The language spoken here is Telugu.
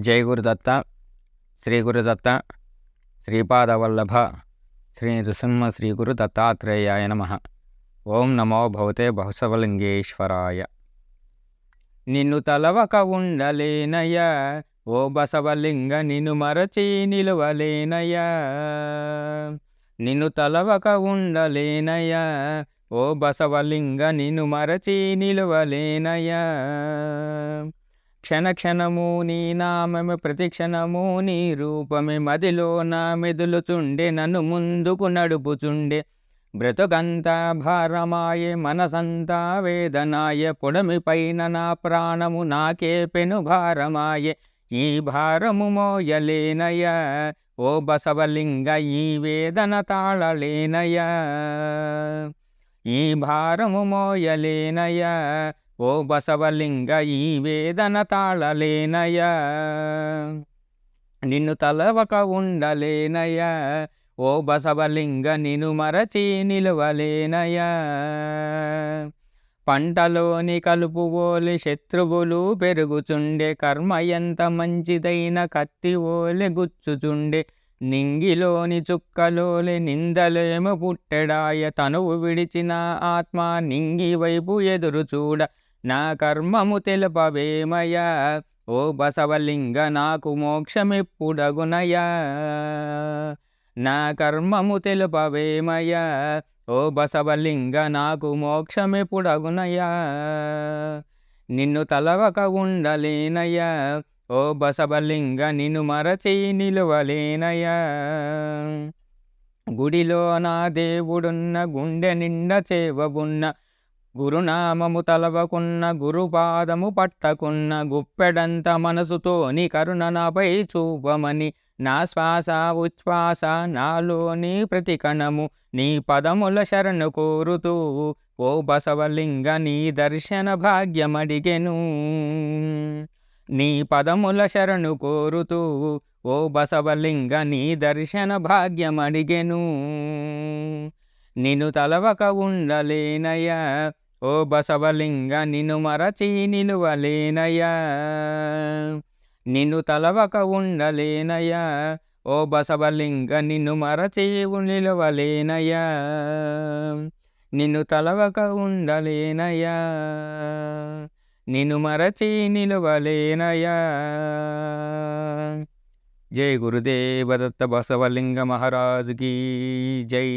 జై గురుదత్త శ్రీ గురుదత్త శ్రీపాదవల్లభ శ్రీ నృసింహ శ్రీ గురు దత్తాత్రేయాయ నమ. ఓం నమో భవతే బసవలింగేశ్వరాయ నిన్ను తలవక ఉండలేనయ ఓ బసవలింగ నిన్ను మరచి నిలువలేనయ నిన్ను తలవక ఉండలేనయ ఓ బసవలింగ నిన్ను మరచి నిలువలేనయ క్షణక్షణము నీ నామమే ప్రతిక్షణము నీ రూపమే మదిలో నా మెదులుచుండే నన్ను ముందుకు నడుపుచుండే. బ్రతుకంతా భారమాయే మనసంతా వేదనాయ పొడమి పైన నా ప్రాణము నాకే పెను భారమాయే. ఈ భారము మోయలేనయ ఓ బసవలింగ ఈ వేదన తాళలేనయ ఈ భారము మోయలేనయ ఓ బసవలింగ ఈ వేదన తాళలేనయ. నిన్ను తలవక ఉండలేనయ. ఓ బసవలింగ నిన్ను మరచి నిలువలేనయ. పంటలోని కలుపు ఓలి శత్రువులు పెరుగుచుండే. కర్మ ఎంత మంచిదైన కత్తి ఓలి గుచ్చుచుండే. నింగిలోని చుక్కలోలి నిందలేము పుట్టెడాయ. తనువు విడిచిన ఆత్మ నింగి వైపు ఎదురు చూడ నా కర్మము తెలుపవేమయా ఓ బసవలింగ నాకు మోక్షమెప్పుడగునయా? నా కర్మము తెలుపవేమయా ఓ బసవలింగ నాకు మోక్షమెప్పుడగునయా? నిన్ను తలవక ఉండలేనయ్యా ఓ బసవలింగ నిన్ను మరచి నిలువలేనయ్యా గుడిలో నా దేవుడున్న గుండె నిండా చేవబున్న గురునామము తలవకున్న గురుపాదము పట్టకున్న గుప్పెడంత మనసుతోని కరుణ నాపై చూపమని నా శ్వాస ఉచ్ఛ్వాస నాలోని ప్రతి కణము నీ పదముల శరణు కోరుతూ ఓ బసవలింగ నీ దర్శన భాగ్యమడిగెను. నీ పదముల శరణు కోరుతూ ఓ బసవలింగ నీ దర్శన భాగ్యమడిగెను. నిన్ను తలవక ఉండలేనయ్యా ఓ బసవలింగ నిన్ను మరచి నిలువలేనయా నిన్ను తలవక ఉండలేనయా ఓ బసవలింగ నిన్ను మరచి నిలువలేనయా నిన్ను తలవక ఉండలేనయా నిన్ను మరచి నిలువలేనయా జై గురుదేవదత్త బసవలింగ మహారాజుకి జై.